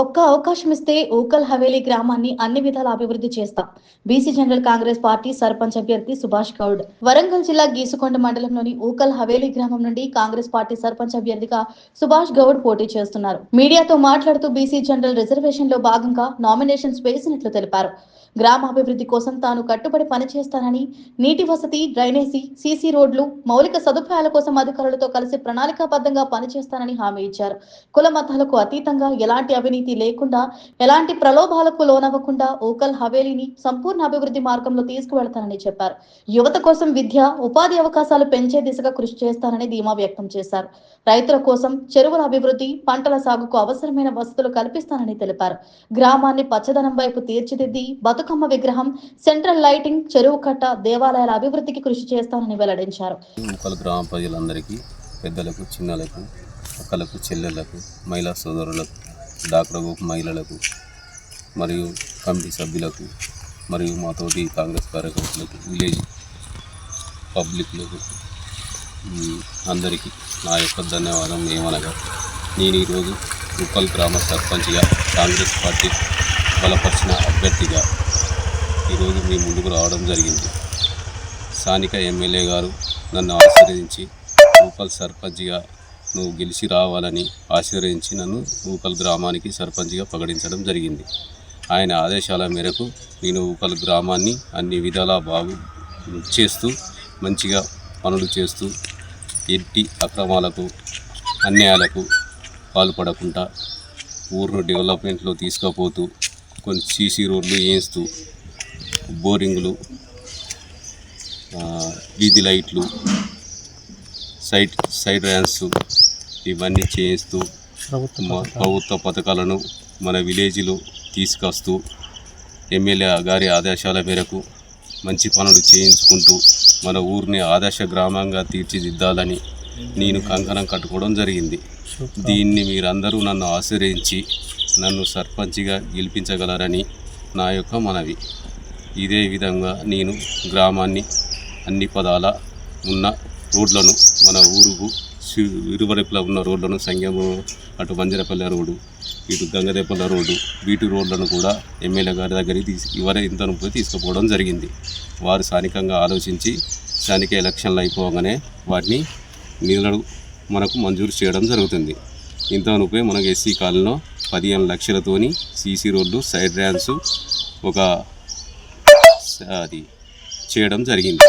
ఒక్క అవకాశం ఇస్తే ఓకల్ హవేలీ గ్రామాన్ని అన్ని విధాల అభివృద్ధి చేస్తాం. BC general Congress party sarpanch అభ్యర్థి సుభాష్ గౌడ్. వరంగల్ జిల్లా గీసుకొండ మండలంలోని ఓకల్ హవేలీ గ్రామం నుండి కాంగ్రెస్ పార్టీ సర్పంచ్ అభ్యర్థిగా సుభాష్ గౌడ్ పోటీ చేస్తున్నారు. మీడియాతో మాట్లాడుతూ బీసీ జనరల్ రిజర్వేషన్లో భాగంగా నామినేషన్స్ వేసినట్లు తెలిపారు. గ్రామాభివృద్ధి కోసం తాను కట్టుబడి పనిచేస్తానని నీటి వసతి డ్రైనేజీ సీసీ రోడ్లు మౌలిక సదుపాయాల కోసం అధికారులతో కలిసి ప్రణాళికాబద్ధంగా పనిచేస్తానని హామీ ఇచ్చారు. కుల మతాలకు అతీతంగా ఎలాంటి అవినీతి లేకుండా ఎలాంటి ప్రలోభాలకు లోనవ్వకుండా ఓకల్ హవేలీని సంపూర్ణ అభివృద్ధి మార్గంలో తీసుకువెళ్తానని చెప్పారు. యువత కోసం విద్య ఉపాధి అవకాశాలు పెంచే దిశగా కృషి చేస్తానని ధీమా వ్యక్తం చేశారు. రైతుల కోసం చెరువుల అభివృద్ధి పంటల సాగుకు అవసరమైన వసతులు కల్పిస్తానని తెలిపారు. గ్రామాన్ని పచ్చదనం వైపు తీర్చిదిద్ది బతుకమ్మ విగ్రహం సెంట్రల్ లైటింగ్ చెరువు కట్ట దేవాలయాల అభివృద్ధికి కృషి చేస్తానని వెల్లడించారు. ముక్కల గ్రామ ప్రజలందరికీ పెద్దలకు చిన్నలకు అక్కలకు చెల్లెలకు మహిళా సోదరులకు డాక్టర్ మహిళలకు మరియు కమిటీ సభ్యులకు మరియు మాతోటి కాంగ్రెస్ కార్యకర్తలకు విలేజ్ పబ్లిక్లకు అందరికీ నా యొక్క ధన్యవాదం ఏమనగా నేను ఈరోజు ఉప్పల్ గ్రామ సర్పంచ్గా కాంగ్రెస్ పార్టీ బలపరిచిన అభ్యర్థిగా ఈరోజు మీ ముందుకు రావడం జరిగింది. స్థానిక ఎమ్మెల్యే గారు నన్ను ఆశీర్వదించి రూపల్ సర్పంచ్గా నువ్వు గెలిచి రావాలని ఆశీర్వదించి నన్ను ఊకల్ గ్రామానికి సర్పంచ్గా ప్రకటించడం జరిగింది. ఆయన ఆదేశాల మేరకు నేను ఊకల్ గ్రామాన్ని అన్ని విధాలా బాగు చేస్తూ మంచిగా పనులు చేస్తూ ఎట్టి అక్రమాలకు అన్యాయాలకు పాల్పడకుండా ఊరును డెవలప్మెంట్లో తీసుకుపోతూ కొన్ని సీసీ రోడ్లు వేయిస్తూ బోరింగులు వీధి లైట్లు సైడ్ సైడ్ ర్యాన్స్ ఇవన్నీ చేయిస్తూ ప్రభుత్వ పథకాలను మన విలేజ్లో తీసుకొస్తూ ఎమ్మెల్యే గారి ఆదేశాల మేరకు మంచి పనులు చేయించుకుంటూ మన ఊరిని ఆదర్శ గ్రామంగా తీర్చిదిద్దాలని నేను కంకణం కట్టుకోవడం జరిగింది. దీన్ని మీరందరూ నన్ను ఆశ్రయించి నన్ను సర్పంచ్గా గెలిపించగలరని నా యొక్క మనవి. ఇదే విధంగా నేను గ్రామాన్ని అన్ని పదాల ఉన్న రోడ్లను మన ఊరుకు సి- ఇరువైపులా ఉన్న రోడ్లను సంగము అటు వంజరపల్లె రోడ్డు ఇటు గంగదేపల్ల రోడ్డు వీటి రోడ్లను కూడా ఎమ్మెల్యే గారి దగ్గరికి తీసి ఇవరే ఇంత పోయి తీసుకుపోవడం జరిగింది. వారు స్థానికంగా ఆలోచించి స్థానిక ఎలక్షన్లు అయిపోగానే వాటిని నిధులు మనకు మంజూరు చేయడం జరుగుతుంది. ఇంత పోయి మనకు ఎస్సీ కాలంలో పదిహేను లక్షలతోని సీసీ రోడ్లు సైడ్ ర్యాన్స్ ఒక అది చేయడం జరిగింది.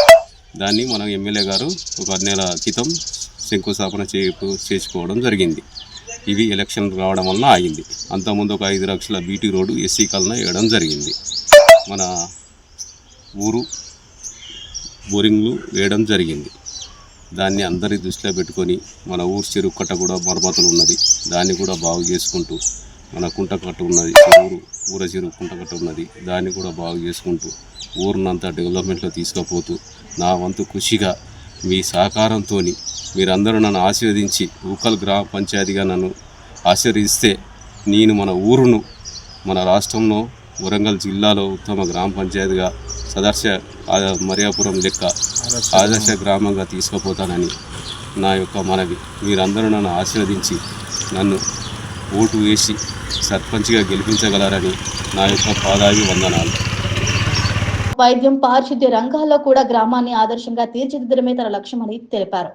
దాన్ని మనం ఎమ్మెల్యే గారు ఒక నెల క్రితం శంకుస్థాపన చేపు చేసుకోవడం జరిగింది. ఇవి ఎలక్షన్ రావడం వలన ఆగింది. అంతకుముందు ఒక ఐదు లక్షల బీటీ రోడ్డు ఎస్సీ కలన వేయడం జరిగింది. మన ఊరు బోరింగ్లు వేయడం జరిగింది. దాన్ని అందరి దృష్టిలో పెట్టుకొని మన ఊరు చెరువు కట్ట కూడా మరమ్మతులు ఉన్నది. దాన్ని కూడా బాగు చేసుకుంటూ మన కుంట కట్ట ఉన్నది ఊరు ఊర చెరువు కుంట కట్ట ఉన్నది దాన్ని కూడా బాగు చేసుకుంటూ ఊరినంతా డెవలప్మెంట్లో తీసుకుపోతూ నా వంతు కృషిగా మీ సహకారంతో మీరందరూ నన్ను ఆశీర్వదించి ఊకల్ గ్రామ పంచాయతీగా నన్ను ఆశీర్వదిస్తే నేను మన ఊరును మన రాష్ట్రంలో వరంగల్ జిల్లాలో ఉత్తమ గ్రామ పంచాయతీగా సదర్శ మరియాపురం లెక్క ఆదర్శ గ్రామంగా తీసుకుపోతానని నా యొక్క మనవి. మీరందరూ నన్ను ఆశీర్వదించి నన్ను ఓటు వేసి సర్పంచ్గా గెలిపించగలరని నా యొక్క పాదావి వందనాలు వైద్యం పారిశుద్ధ్య రంగాల్లో కూడా గ్రామాన్ని ఆదర్శంగా తీర్చిదిద్దడమే తన లక్ష్యమని తెలిపారు.